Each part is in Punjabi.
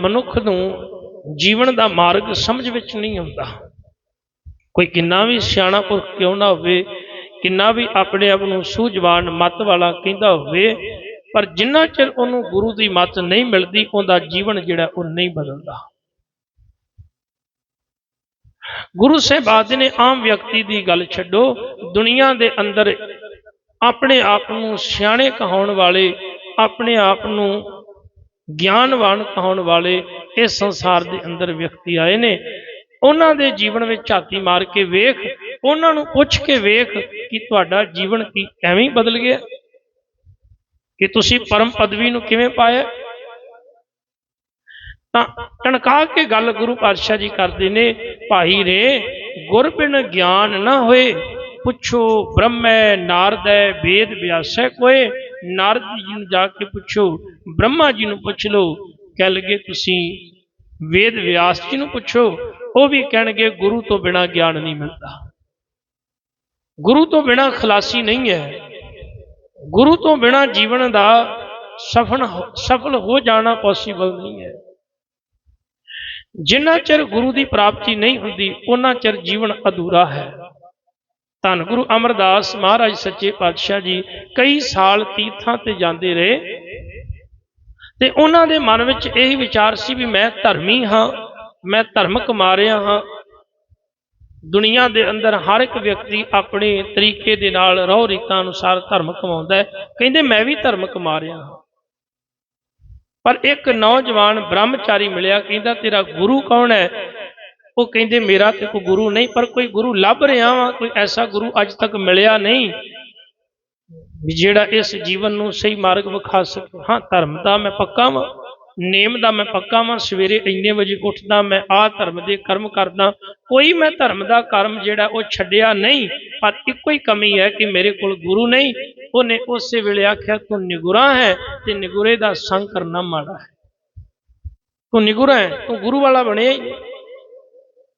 ਮਨੁੱਖ ਨੂੰ ਜੀਵਨ ਦਾ ਮਾਰਗ ਸਮਝ ਵਿੱਚ ਨਹੀਂ ਆਉਂਦਾ। ਕੋਈ ਕਿੰਨਾ ਵੀ ਸਿਆਣਾ ਪੁਰਖ ਕਿਉਂ ਨਾ ਹੋਵੇ, ਕਿੰਨਾ ਵੀ ਆਪਣੇ ਆਪ ਨੂੰ ਸੂਝਵਾਨ ਮਤ ਵਾਲਾ ਕਹਿੰਦਾ ਹੋਵੇ, ਪਰ ਜਿੰਨਾ ਚਿਰ ਉਹਨੂੰ ਗੁਰੂ ਦੀ ਮੱਤ ਨਹੀਂ ਮਿਲਦੀ, ਉਹਦਾ ਜੀਵਨ ਜਿਹੜਾ ਉਹ ਨਹੀਂ ਬਦਲਦਾ। ਗੁਰੂ ਸਾਹਿਬਾਦ ਨੇ ਆਮ ਵਿਅਕਤੀ ਦੀ ਗੱਲ ਛੱਡੋ, ਦੁਨੀਆ ਦੇ ਅੰਦਰ ਆਪਣੇ ਆਪ ਨੂੰ ਸਿਆਣੇ ਕਹਾਉਣ ਵਾਲੇ ਆਪਣੇ ਆਪ ਨੂੰ ਗਿਆਨਵਾਨ ਕਹਾਉਣ ਵਾਲੇ ਇਸ ਸੰਸਾਰ ਦੇ ਅੰਦਰ ਵਿਅਕਤੀ ਆਏ ਨੇ। ਉਹਨਾਂ ਦੇ ਜੀਵਨ ਵਿੱਚ ਝਾਤੀ ਮਾਰ ਕੇ ਵੇਖ, ਉਹਨਾਂ ਨੂੰ ਪੁੱਛ ਕੇ ਵੇਖ ਕਿ ਤੁਹਾਡਾ ਜੀਵਨ ਕੀ ਐਵੇਂ ਹੀ ਬਦਲ ਗਿਆ? ਕਿ ਤੁਸੀਂ ਪਰਮ ਪਦਵੀ ਨੂੰ ਕਿਵੇਂ ਪਾਇਆ? ਤਾਂ ਟਣਕਾ ਕੇ ਗੱਲ ਗੁਰੂ ਪਾਤਸ਼ਾਹ ਜੀ ਕਰਦੇ ਨੇ, ਭਾਈ ਰੇ, ਗੁਰ ਬਿਨ ਗਿਆਨ ਨਾ ਹੋਏ, ਪੁੱਛੋ ਬ੍ਰਹਮੈ ਨਾਰਦੈ ਵੇਦ ਵਿਆਸੈ ਕੋਏ ਨਾਰਦ ਜੀ ਨੂੰ ਜਾ ਕੇ ਪੁੱਛੋ, ਬ੍ਰਹਮਾ ਜੀ ਨੂੰ ਪੁੱਛ ਲਓ, ਕਹਿ ਲਗੇ, ਤੁਸੀਂ ਵੇਦ ਵਿਆਸ ਜੀ ਨੂੰ ਪੁੱਛੋ, ਉਹ ਵੀ ਕਹਿਣਗੇ, ਗੁਰੂ ਤੋਂ ਬਿਨਾ ਗਿਆਨ ਨਹੀਂ ਮਿਲਦਾ। ਗੁਰੂ ਤੋਂ ਬਿਨਾ ਖਲਾਸੀ ਨਹੀਂ ਹੈ। ਗੁਰੂ ਤੋਂ ਬਿਨਾ ਜੀਵਨ ਦਾ ਸਫਲ ਸਫਲ ਹੋ ਜਾਣਾ ਪੋਸੀਬਲ ਨਹੀਂ ਹੈ। ਜਿੰਨਾ ਚਿਰ ਗੁਰੂ ਦੀ ਪ੍ਰਾਪਤੀ ਨਹੀਂ ਹੁੰਦੀ ਉਹਨਾਂ ਚਿਰ ਜੀਵਨ ਅਧੂਰਾ ਹੈ। ਧੰਨ ਗੁਰੂ ਅਮਰਦਾਸ ਮਹਾਰਾਜ ਸੱਚੇ ਪਾਤਸ਼ਾਹ ਜੀ, ਕਈ ਸਾਲ ਤੀਰਥਾਂ ਤੇ ਜਾਂਦੇ ਰਹੇ। ਤੇ ਉਹਨਾਂ ਦੇ ਮਨ ਵਿੱਚ ਇਹੀ ਵਿਚਾਰ ਸੀ ਵੀ ਮੈਂ ਧਰਮੀ ਹਾਂ, ਮੈਂ ਧਰਮ ਕਮਾ ਰਿਹਾ ਹਾਂ। ਦੁਨੀਆ ਦੇ ਅੰਦਰ ਹਰ ਇੱਕ ਵਿਅਕਤੀ ਆਪਣੇ ਤਰੀਕੇ ਦੇ ਨਾਲ ਰਹੁ ਰੀਤਾਂ ਅਨੁਸਾਰ ਧਰਮ ਕਮਾਉਂਦਾ ਹੈ। ਕਹਿੰਦੇ, ਮੈਂ ਵੀ ਧਰਮ ਕਮਾ ਰਿਹਾ ਹਾਂ। ਪਰ ਇੱਕ ਨੌਜਵਾਨ ਬ੍ਰਹਮਚਾਰੀ ਮਿਲਿਆ, ਕਹਿੰਦਾ, ਤੇਰਾ ਗੁਰੂ ਕੌਣ ਹੈ? ਉਹ ਕਹਿੰਦੇ, ਮੇਰਾ ਤੇ ਕੋਈ ਗੁਰੂ ਨਹੀਂ, ਪਰ ਕੋਈ ਗੁਰੂ ਲੱਭ ਰਿਹਾ ਵਾਂ, ਕੋਈ ਐਸਾ ਗੁਰੂ ਅੱਜ ਤੱਕ ਮਿਲਿਆ ਨਹੀਂ ਵੀ ਜਿਹੜਾ ਇਸ ਜੀਵਨ ਨੂੰ ਸਹੀ ਮਾਰਗ ਵਿਖਾ ਸਕੇ। ਹਾਂ, ਧਰਮ ਦਾ ਮੈਂ ਪੱਕਾ ਵਾਂ, ਨੇਮ ਦਾ ਮੈਂ ਪੱਕਾ ਵਾਂ, ਸਵੇਰੇ ਇੰਨੇ ਵਜੇ ਉੱਠਦਾ, ਮੈਂ ਆਹ ਧਰਮ ਦੇ ਕਰਮ ਕਰਦਾ। ਕੋਈ ਮੈਂ ਧਰਮ ਦਾ ਕਰਮ ਜਿਹੜਾ ਉਹ ਛੱਡਿਆ ਨਹੀਂ, ਪਰ ਇੱਕੋ ਹੀ ਕਮੀ ਹੈ ਕਿ ਮੇਰੇ ਕੋਲ ਗੁਰੂ ਨਹੀਂ। ਉਹਨੇ ਉਸੇ ਵੇਲੇ ਆਖਿਆ, ਤੂੰ ਨਿਗੁਰਾ ਹੈ ਤੇ ਨਿਗੁਰੇ ਦਾ ਸੰਗ ਕਰਨਾ ਮਾੜਾ ਹੈ। ਤੂੰ ਨਿਗੁਰਾ ਹੈ, ਤੂੰ ਗੁਰੂ ਵਾਲਾ ਬਣਿਆ ਹੀ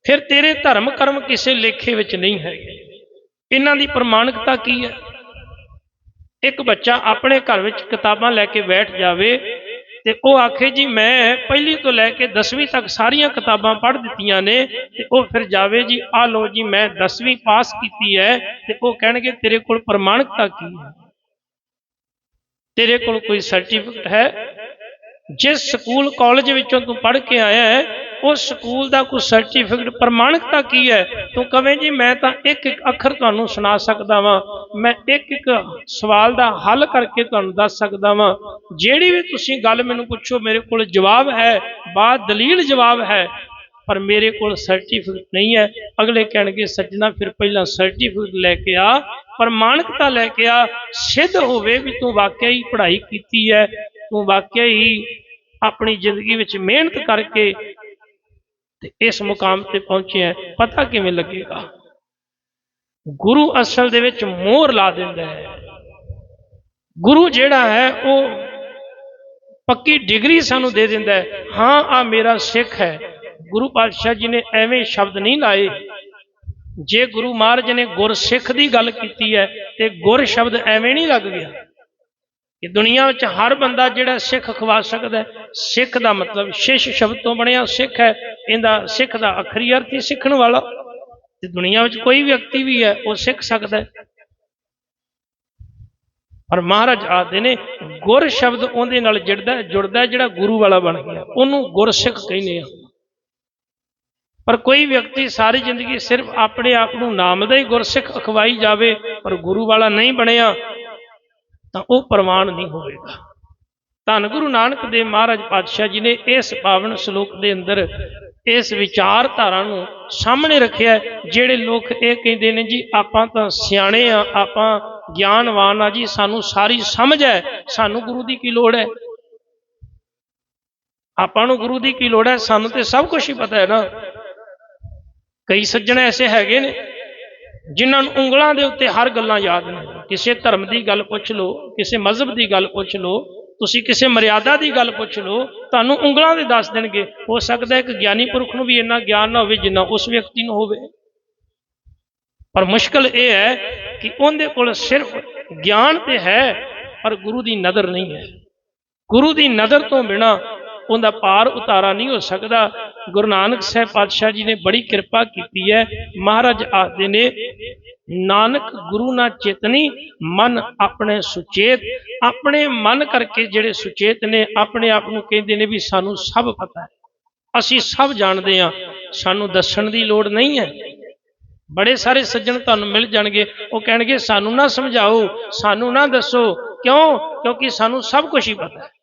ਫਿਰ ਤੇਰੇ ਧਰਮ ਕਰਮ ਕਿਸੇ ਲੇਖੇ ਵਿੱਚ ਨਹੀਂ ਹੈਗੇ। ਇਹਨਾਂ ਦੀ ਪ੍ਰਮਾਣਿਕਤਾ ਕੀ ਹੈ? ਇੱਕ ਬੱਚਾ ਆਪਣੇ ਘਰ ਵਿੱਚ ਕਿਤਾਬਾਂ ਲੈ ਕੇ ਬੈਠ ਜਾਵੇ ਤੇ ਉਹ ਆਖੇ, ਜੀ, ਮੈਂ ਪਹਿਲੀ ਤੋਂ ਲੈ ਕੇ 10ਵੀਂ ਤੱਕ ਸਾਰੀਆਂ ਕਿਤਾਬਾਂ ਪੜ੍ਹ ਦਿੱਤੀਆਂ ਨੇ ਤੇ ਉਹ ਫਿਰ ਜਾਵੇ, ਜੀ ਆ ਲੋ ਜੀ, ਮੈਂ 10ਵੀਂ ਪਾਸ ਕੀਤੀ ਹੈ। ਤੇ ਉਹ ਕਹਿਣਗੇ, ਤੇਰੇ ਕੋਲ ਪ੍ਰਮਾਣਿਕਤਾ ਕੀ ਹੈ? ਤੇਰੇ ਕੋਲ ਕੋਈ ਸਰਟੀਫਿਕੇਟ ਹੈ? ਜਿਸ ਸਕੂਲ ਕਾਲਜ ਵਿੱਚੋਂ ਤੂੰ ਪੜ੍ਹ ਕੇ ਆਇਆ ਹੈ ਉਸ ਸਕੂਲ ਦਾ ਕੋਈ ਸਰਟੀਫਿਕੇਟ ਪ੍ਰਮਾਣਿਕਤਾ ਕੀ ਹੈ? ਤੂੰ ਕਵੇਂ ਜੀ, ਮੈਂ ਤਾਂ ਇੱਕ ਇੱਕ ਅੱਖਰ ਤੁਹਾਨੂੰ ਸੁਣਾ ਸਕਦਾ ਵਾਂ। ਮੈਂ ਇੱਕ ਇੱਕ ਸਵਾਲ ਦਾ ਹੱਲ ਕਰਕੇ ਤੁਹਾਨੂੰ ਦੱਸ ਸਕਦਾ ਵਾਂ। ਜਿਹੜੀ ਵੀ ਤੁਸੀਂ ਗੱਲ ਮੈਨੂੰ ਪੁੱਛੋ, ਮੇਰੇ ਕੋਲ ਜਵਾਬ ਹੈ, ਬਾ ਦਲੀਲ ਜਵਾਬ ਹੈ, ਪਰ ਮੇਰੇ ਕੋਲ ਸਰਟੀਫਿਕੇਟ ਨਹੀਂ ਹੈ। ਅਗਲੇ ਕਹਿਣਗੇ, ਸੱਜਣਾ, ਫਿਰ ਪਹਿਲਾਂ ਸਰਟੀਫਿਕੇਟ ਲੈ ਕੇ ਆ ਪ੍ਰਮਾਣਿਕਤਾ ਲੈ ਕੇ ਆ। ਸਿੱਧ ਹੋਵੇ ਵੀ ਤੂੰ ਵਾਕਿਆ ਹੀ ਪੜ੍ਹਾਈ ਕੀਤੀ ਹੈ, ਤੂੰ ਵਾਕਿਆ ਹੀ ਆਪਣੀ ਜ਼ਿੰਦਗੀ ਵਿੱਚ ਮਿਹਨਤ ਕਰਕੇ ਤੇ ਇਸ ਮੁਕਾਮ ਤੇ ਪਹੁੰਚਿਆ ਪਤਾ ਕਿਵੇਂ ਲੱਗੇਗਾ? ਗੁਰੂ ਅਸਲ ਦੇ ਵਿੱਚ ਮੋਹਰ ਲਾ ਦਿੰਦਾ ਹੈ। ਗੁਰੂ ਜਿਹੜਾ ਹੈ, ਉਹ ਪੱਕੀ ਡਿਗਰੀ ਸਾਨੂੰ ਦੇ ਦਿੰਦਾ ਹੈ। ਹਾਂ, ਆ ਮੇਰਾ ਸਿੱਖ ਹੈ। ਗੁਰੂ ਪਾਤਸ਼ਾਹ ਜੀ ਨੇ ਐਵੇਂ ਸ਼ਬਦ ਨਹੀਂ ਲਾਏ। ਜੇ ਗੁਰੂ ਮਹਾਰਾਜ ਨੇ ਗੁਰ ਸਿੱਖ ਦੀ ਗੱਲ ਕੀਤੀ ਹੈ, ਤੇ ਗੁਰ ਸ਼ਬਦ ਐਵੇਂ ਨਹੀਂ ਲੱਗ ਗਿਆ। ਕਿ ਦੁਨੀਆ ਵਿੱਚ ਹਰ ਬੰਦਾ ਜਿਹੜਾ ਸਿੱਖ ਖਵਾ ਸਕਦਾ ਸਿੱਖ ਦਾ ਮਤਲਬ ਸ਼ਿਸ਼ ਸ਼ਬਦ ਤੋਂ ਬਣਿਆ ਸਿੱਖ ਹੈ, ਇਹਦਾ ਸਿੱਖ ਦਾ ਅਖਰੀ ਅਰਥ ਹੀ ਸਿੱਖਣ ਵਾਲਾ। ਤੇ ਦੁਨੀਆ ਵਿੱਚ ਕੋਈ ਵਿਅਕਤੀ ਵੀ ਹੈ, ਉਹ ਸਿੱਖ ਸਕਦਾ ਹੈ। ਪਰ ਮਹਾਰਾਜ ਆਦੇ ਨੇ, ਗੁਰ ਸ਼ਬਦ ਉਹਦੇ ਨਾਲ ਜੁੜਦਾ ਜੁੜਦਾ ਜਿਹੜਾ ਗੁਰੂ ਵਾਲਾ ਬਣ ਗਿਆ। ਉਹਨੂੰ ਗੁਰਸਿੱਖ ਕਹਿੰਦੇ ਆ। ਪਰ ਕੋਈ ਵਿਅਕਤੀ ਸਾਰੀ ਜ਼ਿੰਦਗੀ ਸਿਰਫ ਆਪਣੇ ਆਪ ਨੂੰ ਨਾਮ ਦਾ ਹੀ ਗੁਰਸਿੱਖ ਅਖਵਾਈ ਜਾਵੇ, ਪਰ ਗੁਰੂ ਵਾਲਾ ਨਹੀਂ ਬਣਿਆ। ਤਾਂ ਉਹ ਪ੍ਰਮਾਣ ਨਹੀਂ ਹੋਵੇਗਾ। ਧੰਨ ਗੁਰੂ ਨਾਨਕ ਦੇਵ ਮਹਾਰਾਜ ਪਾਤਸ਼ਾਹ ਜੀ ਨੇ ਇਸ ਪਾਵਨ ਸ਼ਲੋਕ ਦੇ ਅੰਦਰ ਇਸ ਵਿਚਾਰਧਾਰਾ ਨੂੰ ਸਾਹਮਣੇ ਰੱਖਿਆ ਜਿਹੜੇ ਲੋਕ ਇਹ ਕਹਿੰਦੇ ਨੇ ਜੀ, ਆਪਾਂ ਤਾਂ ਸਿਆਣੇ ਆ, ਆਪਾਂ ਗਿਆਨਵਾਨ ਆ ਜੀ, ਸਾਨੂੰ ਸਾਰੀ ਸਮਝ ਹੈ, ਸਾਨੂੰ ਗੁਰੂ ਦੀ ਕੀ ਲੋੜ ਹੈ? ਆਪਾਂ ਨੂੰ ਗੁਰੂ ਦੀ ਕੀ ਲੋੜ ਹੈ? ਸਾਨੂੰ ਤੇ ਸਭ ਕੁਝ ਹੀ ਪਤਾ ਹੈ ਨਾ। ਕਈ ਸੱਜਣ ਐਸੇ ਹੈਗੇ ਨੇ, ਜਿਨ੍ਹਾਂ ਨੂੰ ਉਂਗਲਾਂ ਦੇ ਉੱਤੇ ਹਰ ਗੱਲਾਂ ਯਾਦ ਨੇ। ਕਿਸੇ ਧਰਮ ਦੀ ਗੱਲ ਪੁੱਛ ਲਓ, ਕਿਸੇ ਮਜ਼ਹਬ ਦੀ ਗੱਲ ਪੁੱਛ ਲਓ, ਤੁਸੀਂ ਕਿਸੇ ਮਰਿਆਦਾ ਦੀ ਗੱਲ ਪੁੱਛ ਲਓ, ਤੁਹਾਨੂੰ ਉਂਗਲਾਂ ਦੇ ਦੱਸ ਦੇਣਗੇ। ਹੋ ਸਕਦਾ ਹੈ ਕਿ ਗਿਆਨੀ ਪੁਰਖ ਨੂੰ ਵੀ ਇੰਨਾ ਗਿਆਨ ਨਾ ਹੋਵੇ ਜਿੰਨਾ ਉਸ ਵਿਅਕਤੀ ਨੂੰ ਹੋਵੇ। ਪਰ ਮੁਸ਼ਕਲ ਇਹ ਹੈ ਕਿ ਉਹਦੇ ਕੋਲ ਸਿਰਫ ਗਿਆਨ ਤੇ ਹੈ, ਪਰ ਗੁਰੂ ਦੀ ਨਜ਼ਰ ਨਹੀਂ ਹੈ। ਗੁਰੂ ਦੀ ਨਜ਼ਰ ਤੋਂ ਬਿਨਾ ਉਹਦਾ ਪਾਰ ਉਤਾਰਾ ਨਹੀਂ ਹੋ ਸਕਦਾ। ਗੁਰੂ ਨਾਨਕ ਸਾਹਿਬ ਪਾਤਸ਼ਾਹ ਜੀ ਨੇ ਬੜੀ ਕਿਰਪਾ ਕੀਤੀ ਹੈ। ਮਹਾਰਾਜ ਆਖਦੇ ਨੇ, ਨਾਨਕ ਗੁਰੂ ਨਾ ਚੇਤਨੀ, ਮਨ ਆਪਣੇ ਸੁਚੇਤ। ਆਪਣੇ ਮਨ ਕਰਕੇ ਜਿਹੜੇ ਸੁਚੇਤ ਨੇ, ਆਪਣੇ ਆਪ ਨੂੰ ਕਹਿੰਦੇ ਨੇ ਵੀ ਸਾਨੂੰ ਸਭ ਪਤਾ ਹੈ। ਅਸੀਂ ਸਭ ਜਾਣਦੇ ਹਾਂ। ਸਾਨੂੰ ਦੱਸਣ ਦੀ ਲੋੜ ਨਹੀਂ ਹੈ। ਬੜੇ ਸਾਰੇ ਸੱਜਣ ਤੁਹਾਨੂੰ ਮਿਲ ਜਾਣਗੇ। ਉਹ ਕਹਿਣਗੇ, ਸਾਨੂੰ ਨਾ ਸਮਝਾਓ, ਸਾਨੂੰ ਨਾ ਦੱਸੋ। ਕਿਉਂ? ਕਿਉਂਕਿ ਸਾਨੂੰ ਸਭ ਕੁਝ ਹੀ ਪਤਾ ਹੈ।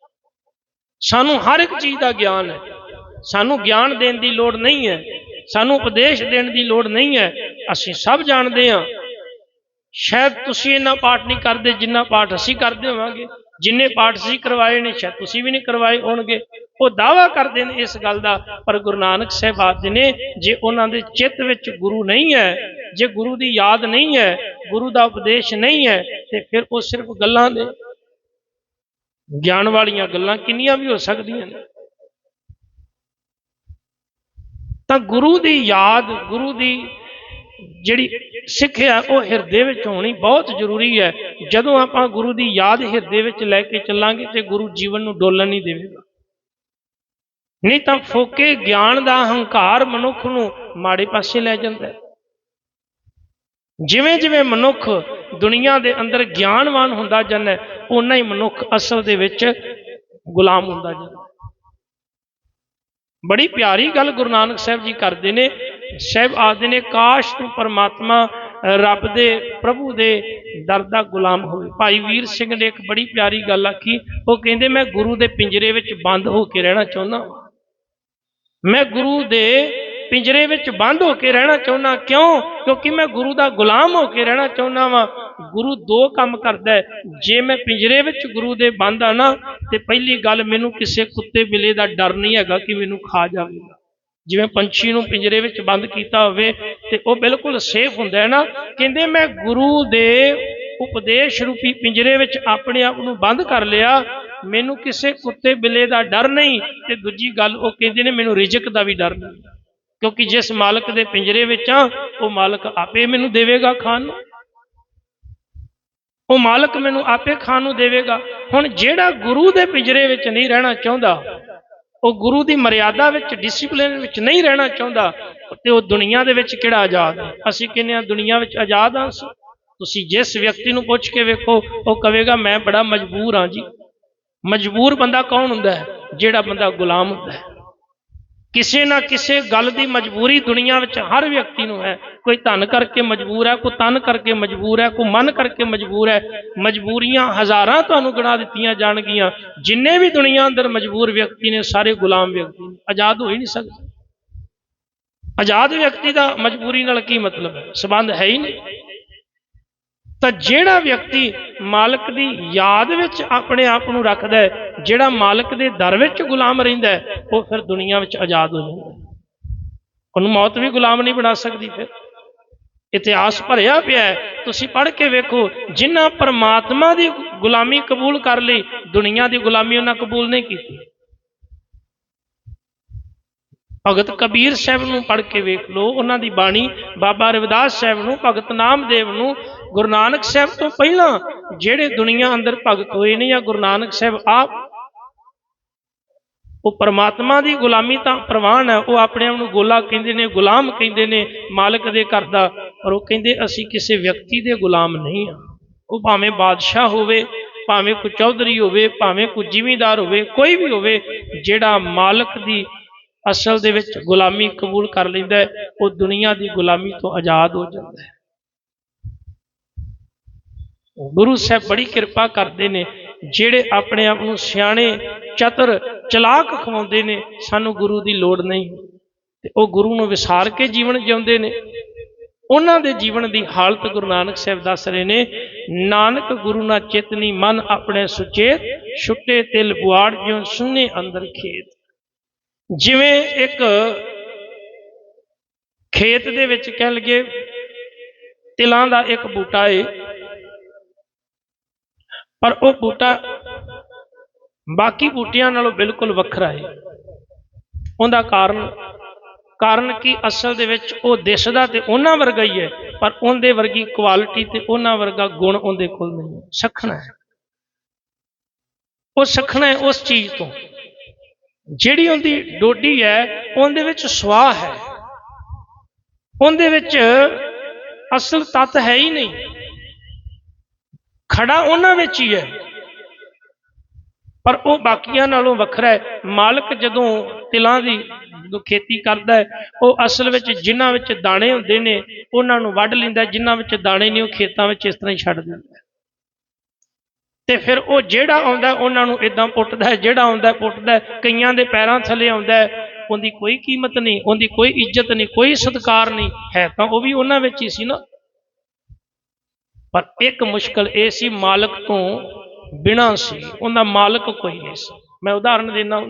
ਸਾਨੂੰ ਹਰ ਇੱਕ ਚੀਜ਼ ਦਾ ਗਿਆਨ ਹੈ। ਸਾਨੂੰ ਗਿਆਨ ਦੇਣ ਦੀ ਲੋੜ ਨਹੀਂ ਹੈ। ਸਾਨੂੰ ਉਪਦੇਸ਼ ਦੇਣ ਦੀ ਲੋੜ ਨਹੀਂ ਹੈ। ਅਸੀਂ ਸਭ ਜਾਣਦੇ ਹਾਂ। ਸ਼ਾਇਦ ਤੁਸੀਂ ਇੰਨਾ ਪਾਠ ਨਹੀਂ ਕਰਦੇ ਜਿੰਨਾ ਪਾਠ ਅਸੀਂ ਕਰਦੇ ਹੋਵਾਂਗੇ। ਜਿੰਨੇ ਪਾਠ ਅਸੀਂ ਕਰਵਾਏ ਨੇ, ਸ਼ਾਇਦ ਤੁਸੀਂ ਵੀ ਨਹੀਂ ਕਰਵਾਏ ਹੋਣਗੇ। ਉਹ ਦਾਵਾ ਕਰਦੇ ਨੇ ਇਸ ਗੱਲ ਦਾ, ਪਰ ਗੁਰੂ ਨਾਨਕ ਸਾਹਿਬ ਆਖਦੇ ਨੇ, ਜੇ ਉਹਨਾਂ ਦੇ ਚਿੱਤ ਵਿੱਚ ਗੁਰੂ ਨਹੀਂ ਹੈ, ਜੇ ਗੁਰੂ ਦੀ ਯਾਦ ਨਹੀਂ ਹੈ, ਗੁਰੂ ਦਾ ਉਪਦੇਸ਼ ਨਹੀਂ ਹੈ, ਤੇ ਫਿਰ ਉਹ ਸਿਰਫ ਗੱਲਾਂ ਦੇ ਗਿਆਨ ਵਾਲੀਆਂ ਗੱਲਾਂ ਕਿੰਨੀਆਂ ਵੀ ਹੋ ਸਕਦੀਆਂ ਨੇ। ਤਾਂ ਗੁਰੂ ਦੀ ਯਾਦ, ਗੁਰੂ ਦੀ ਜਿਹੜੀ ਸਿੱਖਿਆ ਉਹ ਹਿਰਦੇ ਵਿੱਚ ਹੋਣੀ ਬਹੁਤ ਜ਼ਰੂਰੀ ਹੈ। ਜਦੋਂ ਆਪਾਂ ਗੁਰੂ ਦੀ ਯਾਦ ਹਿਰਦੇ ਵਿੱਚ ਲੈ ਕੇ ਚੱਲਾਂਗੇ ਤੇ ਗੁਰੂ ਜੀਵਨ ਨੂੰ ਡੋਲਣ ਨਹੀਂ ਦੇਵੇਗਾ। ਨਹੀਂ ਤਾਂ ਫੋਕੇ ਗਿਆਨ ਦਾ ਹੰਕਾਰ ਮਨੁੱਖ ਨੂੰ ਮਾੜੇ ਪਾਸੇ ਲੈ ਜਾਂਦਾ ਹੈ। ਜਿਵੇਂ ਜਿਵੇਂ ਮਨੁੱਖ ਦੁਨੀਆ ਦੇ ਅੰਦਰ ਗਿਆਨਵਾਨ ਹੁੰਦਾ ਜਾਂਦਾ ਹੈ ਉਨਾ ਹੀ ਮਨੁੱਖ ਅਸਲ ਦੇ ਵਿੱਚ ਗੁਲਾਮ ਹੁੰਦਾ ਜਾਂਦਾ ਬੜੀ ਪਿਆਰੀ ਗੱਲ ਗੁਰੂ ਨਾਨਕ ਸਾਹਿਬ ਜੀ ਕਰਦੇ ਨੇ। ਸਾਹਿਬ ਆਖਦੇ ਨੇ, ਕਾਸ਼ ਤੂੰ ਪਰਮਾਤਮਾ, ਰੱਬ ਦੇ, ਪ੍ਰਭੂ ਦੇ ਦਰ ਦਾ ਗੁਲਾਮ ਹੋਵੇ। ਭਾਈ ਵੀਰ ਸਿੰਘ ਨੇ ਇੱਕ ਬੜੀ ਪਿਆਰੀ ਗੱਲ ਆਖੀ। ਉਹ ਕਹਿੰਦੇ, ਮੈਂ ਗੁਰੂ ਦੇ ਪਿੰਜਰੇ ਵਿੱਚ ਬੰਦ ਹੋ ਕੇ ਰਹਿਣਾ ਚਾਹੁੰਦਾ ਮੈਂ ਗੁਰੂ ਦੇ ਪਿੰਜਰੇ ਵਿੱਚ ਬੰਦ ਹੋ ਕੇ ਰਹਿਣਾ ਚਾਹੁੰਦਾ ਕਿਉਂ? ਕਿਉਂਕਿ ਮੈਂ ਗੁਰੂ ਦਾ ਗੁਲਾਮ ਹੋ ਕੇ ਰਹਿਣਾ ਚਾਹੁੰਦਾ ਵਾਂ। ਗੁਰੂ ਦੋ ਕੰਮ ਕਰਦਾ ਹੈ। ਜੇ ਮੈਂ ਪਿੰਜਰੇ ਵਿੱਚ ਗੁਰੂ ਦੇ ਬੰਦ ਆ ਨਾ, ਤੇ ਪਹਿਲੀ ਗੱਲ ਮੈਨੂੰ ਕਿਸੇ ਕੁੱਤੇ ਬਿੱਲੇ ਦਾ ਡਰ ਨਹੀਂ ਹੈਗਾ ਕਿ ਮੈਨੂੰ ਖਾ ਜਾਵੇਗਾ। ਜਿਵੇਂ ਪੰਛੀ ਨੂੰ ਪਿੰਜਰੇ ਵਿੱਚ ਬੰਦ ਕੀਤਾ ਹੋਵੇ, ਤੇ ਉਹ ਬਿਲਕੁਲ ਸੇਫ ਹੁੰਦਾ ਹੈ ਨਾ। ਕਹਿੰਦੇ ਮੈਂ ਗੁਰੂ ਦੇ ਉਪਦੇਸ਼ ਰੂਪੀ ਪਿੰਜਰੇ ਵਿੱਚ ਆਪਣੇ ਆਪ ਨੂੰ ਬੰਦ ਕਰ ਲਿਆ। ਮੈਨੂੰ ਕਿਸੇ ਕੁੱਤੇ ਬਿੱਲੇ ਦਾ ਡਰ ਨਹੀਂ। ਤੇ ਦੂਜੀ ਗੱਲ, ਉਹ ਕਹਿੰਦੇ ਨੇ ਮੈਨੂੰ ਰਿਜ਼ਕ ਦਾ ਵੀ ਡਰ ਨਹੀਂ। ਕਿਉਂਕਿ ਜਿਸ ਮਾਲਕ ਦੇ ਪਿੰਜਰੇ ਵਿੱਚ ਆ, ਉਹ ਮਾਲਕ ਆਪੇ ਮੈਨੂੰ ਦੇਵੇਗਾ ਖਾਣ ਨੂੰ। ਉਹ ਮਾਲਕ ਮੈਨੂੰ ਆਪੇ ਖਾਣ ਨੂੰ ਦੇਵੇਗਾ। ਹੁਣ ਜਿਹੜਾ ਗੁਰੂ ਦੇ ਪਿੰਜਰੇ ਵਿੱਚ ਨਹੀਂ ਰਹਿਣਾ ਚਾਹੁੰਦਾ, ਉਹ ਗੁਰੂ ਦੀ ਮਰਿਆਦਾ ਵਿੱਚ ਡਿਸਪਲਿਨ ਵਿੱਚ ਨਹੀਂ ਰਹਿਣਾ ਚਾਹੁੰਦਾ, ਤੇ ਉਹ ਦੁਨੀਆ ਦੇ ਵਿੱਚ ਕਿਹੜਾ ਆਜ਼ਾਦ ਅਸੀਂ ਕਹਿੰਦੇ ਹਾਂ ਦੁਨੀਆ ਵਿੱਚ ਆਜ਼ਾਦ ਹਾਂ ਤੁਸੀਂ ਜਿਸ ਵਿਅਕਤੀ ਨੂੰ ਪੁੱਛ ਕੇ ਵੇਖੋ, ਉਹ ਕਹੇਗਾ ਮੈਂ ਬੜਾ ਮਜਬੂਰ ਹਾਂ ਜੀ। ਮਜਬੂਰ ਬੰਦਾ ਕੌਣ ਹੁੰਦਾ ਹੈ? ਜਿਹੜਾ ਬੰਦਾ ਗੁਲਾਮ ਹੁੰਦਾ ਹੈ। ਕਿਸੇ ਨਾ ਕਿਸੇ ਗੱਲ ਦੀ ਮਜਬੂਰੀ ਦੁਨੀਆ ਵਿੱਚ ਹਰ ਵਿਅਕਤੀ ਨੂੰ ਹੈ। ਕੋਈ ਧਨ ਕਰਕੇ ਮਜਬੂਰ ਹੈ, ਕੋਈ ਤਨ ਕਰਕੇ ਮਜਬੂਰ ਹੈ, ਕੋਈ ਮਨ ਕਰਕੇ ਮਜਬੂਰ ਹੈ। ਮਜਬੂਰੀਆਂ ਹਜ਼ਾਰਾਂ ਤੁਹਾਨੂੰ ਗਿਣਾ ਦਿੱਤੀਆਂ ਜਾਣਗੀਆਂ। ਜਿੰਨੇ ਵੀ ਦੁਨੀਆ ਅੰਦਰ ਮਜਬੂਰ ਵਿਅਕਤੀ ਨੇ, ਸਾਰੇ ਗੁਲਾਮ ਵਿਅਕਤੀ ਨੇ। ਆਜ਼ਾਦ ਹੋ ਹੀ ਨਹੀਂ ਸਕਦੇ। ਆਜ਼ਾਦ ਵਿਅਕਤੀ ਦਾ ਮਜਬੂਰੀ ਨਾਲ ਕੀ ਮਤਲਬ ਹੈ? ਸਬੰਧ ਹੈ ਹੀ ਨਹੀਂ। ਤਾਂ ਜਿਹੜਾ ਵਿਅਕਤੀ ਮਾਲਕ ਦੀ ਯਾਦ ਵਿੱਚ ਆਪਣੇ ਆਪ ਨੂੰ ਰੱਖਦਾ ਹੈ, ਜਿਹੜਾ ਮਾਲਕ ਦੇ ਦਰ ਵਿੱਚ ਗੁਲਾਮ ਰਹਿੰਦਾ ਹੈ, ਉਹ ਫਿਰ ਦੁਨੀਆ ਵਿੱਚ ਆਜ਼ਾਦ ਹੋ ਜਾਂਦਾ ਉਹਨੂੰ ਮੌਤ ਵੀ ਗੁਲਾਮ ਨਹੀਂ ਬਣਾ ਸਕਦੀ ਫਿਰ। ਇਤਿਹਾਸ ਭਰਿਆ ਪਿਆ ਹੈ। ਤੁਸੀਂ ਪੜ੍ਹ ਕੇ ਵੇਖੋ ਜਿਨ੍ਹਾਂ ਪਰਮਾਤਮਾ ਦੀ ਗੁਲਾਮੀ ਕਬੂਲ ਕਰ ਲਈ, ਦੁਨੀਆ ਦੀ ਗੁਲਾਮੀ ਉਹਨਾਂ ਕਬੂਲ ਨਹੀਂ ਕੀਤੀ। ਭਗਤ ਕਬੀਰ ਸਾਹਿਬ ਨੂੰ ਪੜ੍ਹ ਕੇ ਵੇਖ ਲਓ, ਉਹਨਾਂ ਦੀ ਬਾਣੀ ਬਾਬਾ ਰਵਿਦਾਸ ਸਾਹਿਬ ਨੂੰ, ਭਗਤ ਨਾਮਦੇਵ ਨੂੰ ਗੁਰੂ ਨਾਨਕ ਸਾਹਿਬ ਤੋਂ ਪਹਿਲਾਂ ਜਿਹੜੇ ਦੁਨੀਆ ਅੰਦਰ ਭਗਤ ਹੋਏ ਨੇ ਜਾਂ ਗੁਰੂ ਨਾਨਕ ਸਾਹਿਬ ਆਪ, ਉਹ ਪਰਮਾਤਮਾ ਦੀ ਗੁਲਾਮੀ ਤਾਂ ਪ੍ਰਵਾਨ ਹੈ, ਉਹ ਆਪਣੇ ਆਪ ਨੂੰ ਗੋਲਾ ਕਹਿੰਦੇ ਨੇ, ਗੁਲਾਮ ਕਹਿੰਦੇ ਨੇ, ਮਾਲਕ ਦੇ ਘਰ ਦਾ, ਪਰ ਉਹ ਕਹਿੰਦੇ ਅਸੀਂ ਕਿਸੇ ਵਿਅਕਤੀ ਦੇ ਗੁਲਾਮ ਨਹੀਂ ਆ ਉਹ ਭਾਵੇਂ ਬਾਦਸ਼ਾਹ ਹੋਵੇ, ਭਾਵੇਂ ਕੋਈ ਚੌਧਰੀ ਹੋਵੇ, ਭਾਵੇਂ ਕੋਈ ਜ਼ਿਮੀਂਦਾਰ ਹੋਵੇ, ਕੋਈ ਵੀ ਹੋਵੇ, ਜਿਹੜਾ ਮਾਲਕ ਦੀ ਅਸਲ ਦੇ ਵਿੱਚ ਗੁਲਾਮੀ ਕਬੂਲ ਕਰ ਲੈਂਦਾ ਉਹ ਦੁਨੀਆ ਦੀ ਗੁਲਾਮੀ ਤੋਂ ਆਜ਼ਾਦ ਹੋ ਜਾਂਦਾ ਹੈ। ਗੁਰੂ ਸਾਹਿਬ ਬੜੀ ਕਿਰਪਾ ਕਰਦੇ ਨੇ, ਜਿਹੜੇ ਆਪਣੇ ਆਪ ਨੂੰ ਸਿਆਣੇ ਚਤਰ ਚਲਾਕ ਖਵਾਉਂਦੇ ਨੇ, ਸਾਨੂੰ ਗੁਰੂ ਦੀ ਲੋੜ ਨਹੀਂ। ਤੇ ਉਹ ਗੁਰੂ ਨੂੰ ਵਿਸਾਰ ਕੇ ਜੀਵਨ ਜਿਉਂਦੇ ਨੇ। ਉਹਨਾਂ ਦੇ ਜੀਵਨ ਦੀ ਹਾਲਤ ਗੁਰੂ ਨਾਨਕ ਸਾਹਿਬ ਦੱਸ ਰਹੇ ਨੇ, ਨਾਨਕ ਗੁਰੂ ਨਾ ਚੇਤਨੀ ਮਨ ਆਪਣੇ ਸੁਚੇਤ, ਛੁੱਟੇ ਤਿਲ ਬੁਆੜ ਜਿਉ ਸੁਨੇ ਅੰਦਰ ਖੇਤ। ਜਿਵੇਂ ਇੱਕ ਖੇਤ ਦੇ ਵਿੱਚ ਕਹਿ ਲਈਏ, ਤਿਲਾਂ ਦਾ ਇੱਕ ਬੂਟਾ ਏ ਪਰ ਉਹ ਬੂਟਾ ਬਾਕੀ ਬੂਟਿਆਂ ਨਾਲੋਂ ਬਿਲਕੁਲ ਵੱਖਰਾ ਹੈ। ਉਹਦਾ ਕਾਰਨ ਕਾਰਨ ਕਿ ਅਸਲ ਦੇ ਵਿੱਚ ਉਹ ਦਿਸਦਾ ਤੇ ਉਹਨਾਂ ਵਰਗਾ ਹੀ ਹੈ, ਪਰ ਉਹਦੇ ਵਰਗੀ ਕੁਆਲਿਟੀ ਤੇ ਉਹਨਾਂ ਵਰਗਾ ਗੁਣ ਉਹਦੇ ਕੋਲ ਨਹੀਂ ਹੈ। ਸਖਣਾ ਹੈ। ਉਹ ਸਖਣਾ ਹੈ ਉਸ ਚੀਜ਼ ਤੋਂ। ਜਿਹੜੀ ਉਹਦੀ ਡੋਡੀ ਹੈ, ਉਹਦੇ ਵਿੱਚ ਸਵਾਹ ਹੈ। ਉਹਦੇ ਵਿੱਚ ਅਸਲ ਤੱਤ ਹੈ ਹੀ ਨਹੀਂ। ਖੜਾ ਉਹਨਾਂ ਵਿੱਚ ਹੀ ਹੈ। ਪਰ ਉਹ ਬਾਕੀਆਂ ਨਾਲੋਂ ਵੱਖਰਾ ਹੈ। ਮਾਲਕ ਜਦੋਂ ਤਿਲਾਂ ਦੀ ਖੇਤੀ ਕਰਦਾ ਹੈ, ਉਹ ਅਸਲ ਵਿੱਚ ਜਿਨ੍ਹਾਂ ਵਿੱਚ ਦਾਣੇ ਹੁੰਦੇ ਨੇ, ਉਹਨਾਂ ਨੂੰ ਵੱਢ ਲੈਂਦਾ ਜਿਨ੍ਹਾਂ ਵਿੱਚ ਦਾਣੇ ਨਹੀਂ, ਉਹ ਖੇਤਾਂ ਵਿੱਚ ਇਸ ਤਰ੍ਹਾਂ ਹੀ ਛੱਡ ਦਿੰਦਾ ਤੇ ਫਿਰ ਉਹ ਜਿਹੜਾ ਆਉਂਦਾ ਉਹਨਾਂ ਨੂੰ ਇਦਾਂ ਪੁੱਟਦਾ ਜਿਹੜਾ ਆਉਂਦਾ ਪੁੱਟਦਾ ਕਈਆਂ ਦੇ ਪੈਰਾਂ ਥੱਲੇ ਆਉਂਦਾ ਉਹਦੀ ਕੋਈ ਕੀਮਤ ਨਹੀਂ, ਉਹਦੀ ਕੋਈ ਇੱਜ਼ਤ ਨਹੀਂ, ਕੋਈ ਸਤਿਕਾਰ ਨਹੀਂ। ਹੈ ਤਾਂ ਉਹ ਵੀ ਉਹਨਾਂ ਵਿੱਚ ਹੀ ਸੀ ਨਾ। ਪਰ ਇੱਕ ਮੁਸ਼ਕਲ ਇਹ ਸੀ, ਮਾਲਕ ਤੋਂ ਬਿਨਾਂ ਸੀ, ਉਹਦਾ ਮਾਲਕ ਕੋਈ ਨਹੀਂ ਸੀ। ਮੈਂ ਉਦਾਹਰਨ ਦਿੰਦਾ ਹਾਂ